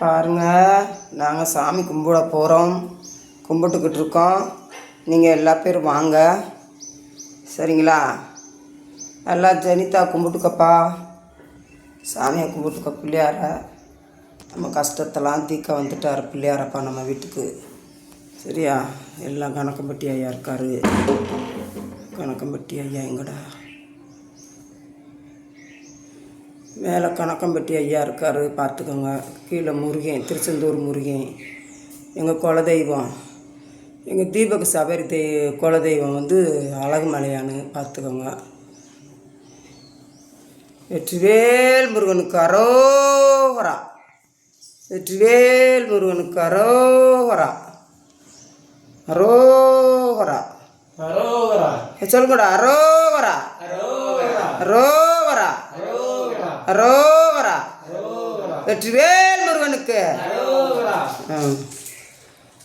பாருங்க நாங்கள் சாமி கும்பிட போகிறோம் கும்பிட்டுக்கிட்டு இருக்கோம். நீங்கள் எல்லா பேரும் வாங்க. சரிங்களா? நல்லா ஜெனிதா கும்பிட்டுக்கப்பா. சாமியை கும்பிட்டுக்க பிள்ளையார. நம்ம கஷ்டத்தெல்லாம் தீக்க வந்துட்டார் பிள்ளையாரப்பா நம்ம வீட்டுக்கு. சரியா? எல்லாம் கணக்கம்பட்டி ஐயா இருக்காரு. கணக்கம்பட்டி ஐயா எங்கடா? மேலே கணக்கம்பட்டி ஐயா இருக்கார் பார்த்துக்கோங்க. கீழே முருகன் திருச்செந்தூர் முருகன். எங்கள் குலதெய்வம். எங்கள் தீபக சபரி தெய் குலதெய்வம் வந்து அழகுமலையான்னு பார்த்துக்கோங்க. வெற்றிவேல் முருகனுக்கு அரோகரா. வெற்றிவேல் முருகனுக்கு அரோகரா. அரோகரா. அரோகரா. சொல்லுங்கடா அரோகரா. அரோகரா. அரோகரா வெற்றிவேல் முருகனுக்கு.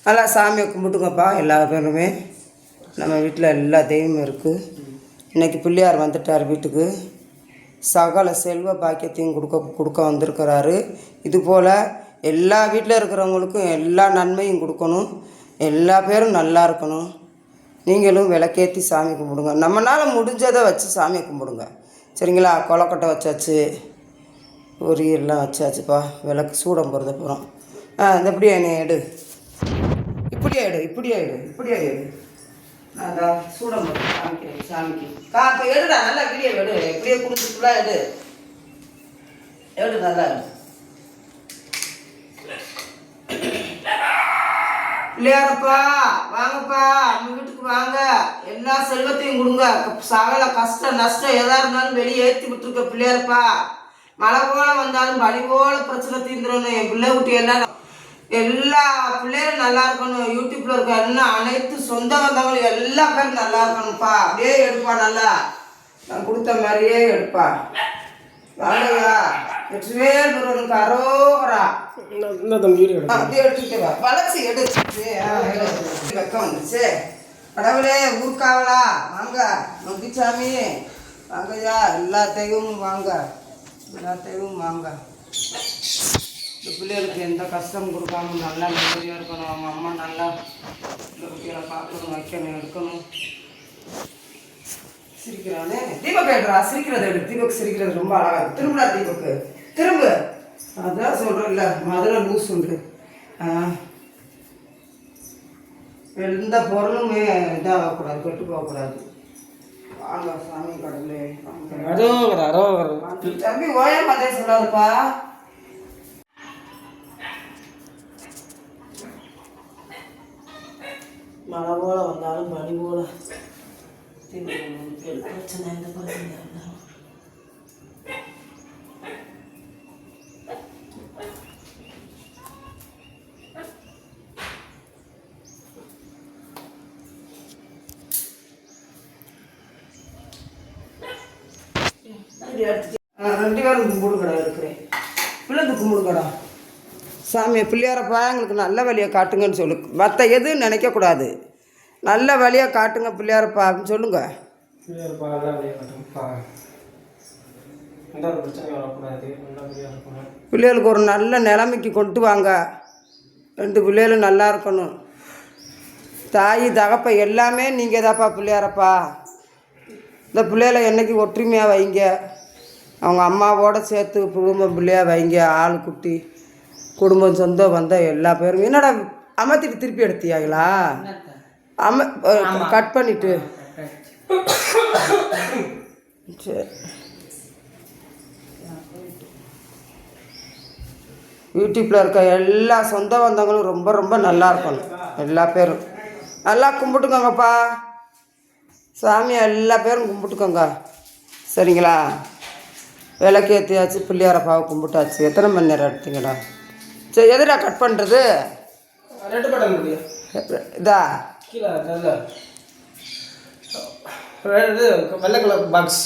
நல்லா சாமியை கும்பிட்டுங்கப்பா எல்லா பேருமே. நம்ம வீட்டில் எல்லா தெய்வமும் இருக்குது இன்னைக்கு பிள்ளையார் வந்துட்டார் வீட்டுக்கு. சகல செல்வ பாக்கியத்தையும் கொடுக்க கொடுக்க வந்திருக்கிறாரு. இதுபோல் எல்லா வீட்டில் இருக்கிறவங்களுக்கும் எல்லா நன்மையும் கொடுக்கணும். எல்லா பேரும் நல்லா இருக்கணும். நீங்களும் விளக்கேற்றி சாமி கும்பிடுங்க. நம்மளால் முடிஞ்சதை வச்சு சாமியை கும்பிடுங்க. சரிங்களா? கொலக்கட்டை வச்சாச்சு. ஒரு எல்லாம் வச்சாச்சுப்பா. விளக்கு சூடம் போகிறத போகிறோம் ஆ இந்த இப்படியே என்னை எடு. இப்படியே எடு இப்படியே எடு இப்படியே எடு. நான் சூடம் சாமிக்கு சாமிக்கு. கா இப்போ எடுடா நல்லா வீடியோ எடு இப்படியே கொடுத்து ஃபுல்லாக எடு. எடு நல்லா எடு. பிள்ளையாரப்பா வாங்கப்பா. நம்ம வீட்டுக்கு வாங்க. எல்லா செல்வத்தையும் கொடுங்க. சகல கஷ்டம் நஷ்டம் எதா இருந்தாலும் வெளியே ஏற்றி விட்டுருக்க பிள்ளையாரப்பா. மழை போல வந்தாலும் பனி போல பிரச்சனை தீர்ந்துடணும் என் பிள்ளை குட்டி எல்லாம் எல்லா பிள்ளைகளும் நல்லா இருக்கணும். யூடியூப்ல இருக்க என்ன அனைத்து சொந்த பந்தங்களும் எல்லா பேரும் நல்லா இருக்கணும்ப்பா. அப்படியே எடுப்பா நல்லா. நான் கொடுத்த மாதிரியே எடுப்பா. வாங்கய்யா வெற்றிவேல் முருகனுக்கு அரோகரா. அப்படியே எடுத்துட்டு வளர்ச்சி எடுத்துட்டு ஆ, எடு. வெக்கம் வந்துச்சு கடவுளே ஊர்காவலா வாங்க மங்கிச்சாமி. வாங்கய்யா எல்லா தெய்வமும் வாங்க. எல்லா வாங்க. இந்த பிள்ளைகளுக்கு எந்த கஷ்டம் கொடுக்காம நல்லா நிம்மதியாக இருக்கணும். அவங்க அம்மா நல்லா இந்த குட்டிகளை பார்க்கணும் வைக்கணும் எடுக்கணும். சிரிக்கிறானே தீபக் எடுறா சிரிக்கிறது எடு. தீபக் சிரிக்கிறது ரொம்ப அழகாக திரும்படா திரும்புடா தீபக்கு திரும்பு. அதான் சொல்கிறேன்ல மதுரை லூஸ் உண்டு. எந்த பொருளுமே இதாகக்கூடாது கெட்டு போகக்கூடாது வாங்க சாமி கடவுளே. அரோகரா அரோகரா. தம்பி ஓய மாதிரி சொல்லாதுப்பா. மழை போல வந்தாலும் பனி போல. பிரச்சனை எந்த பிரச்சனை இருந்தாலும் ஆ, ரெண்டு பேரும் கும்பிடுங்கடா இருக்கிறேன் பிள்ளைங்க கும்பிடுங்கடா. சாமி பிள்ளையாரப்பா எங்களுக்கு நல்ல வழியை காட்டுங்கன்னு சொல்லு. மற்ற எதுவும் நினைக்கக்கூடாது நல்ல வழியை காட்டுங்க பிள்ளையாரப்பா அப்படின்னு சொல்லுங்க. பிள்ளைகளுக்கு ஒரு நல்ல நிலைமைக்கு கொண்டு வாங்க. ரெண்டு பிள்ளைகளும் நல்லா இருக்கணும். தாய் தகப்ப எல்லாமே நீங்கள் தாப்பா பிள்ளையாரப்பா. இந்த பிள்ளைகளை என்னைக்கு ஒற்றுமையாக வைங்க? அவங்க அம்மாவோட சேர்த்து குடும்பம் பிள்ளையாக வைங்க ஆள் குட்டி குடும்பம் சொந்தம் வந்த எல்லா பேரும். என்னடா அமர்த்திட்டு திருப்பி எடுத்தியாங்களா? அம கட் பண்ணிட்டு. சரி. யூடியூப்பில் இருக்க எல்லா சொந்த பந்தங்களும் ரொம்ப ரொம்ப நல்லா இருக்கணும். எல்லா பேரும். நல்லா கும்பிட்டுக்கோங்கப்பா. சாமி எல்லா பேரும் கும்பிட்டுக்கோங்க. சரிங்களா? விளக்கேற்றியாச்சு பிள்ளையாரப்பாவை கும்பிட்டாச்சு. எத்தனை மணி நேரம் எடுத்தீங்கடா? சரி எதுடா கட் பண்ணுறது ரெண்டு பட்டன் முடியும் இதா? கீழே வெள்ளை கலர் பாக்ஸ்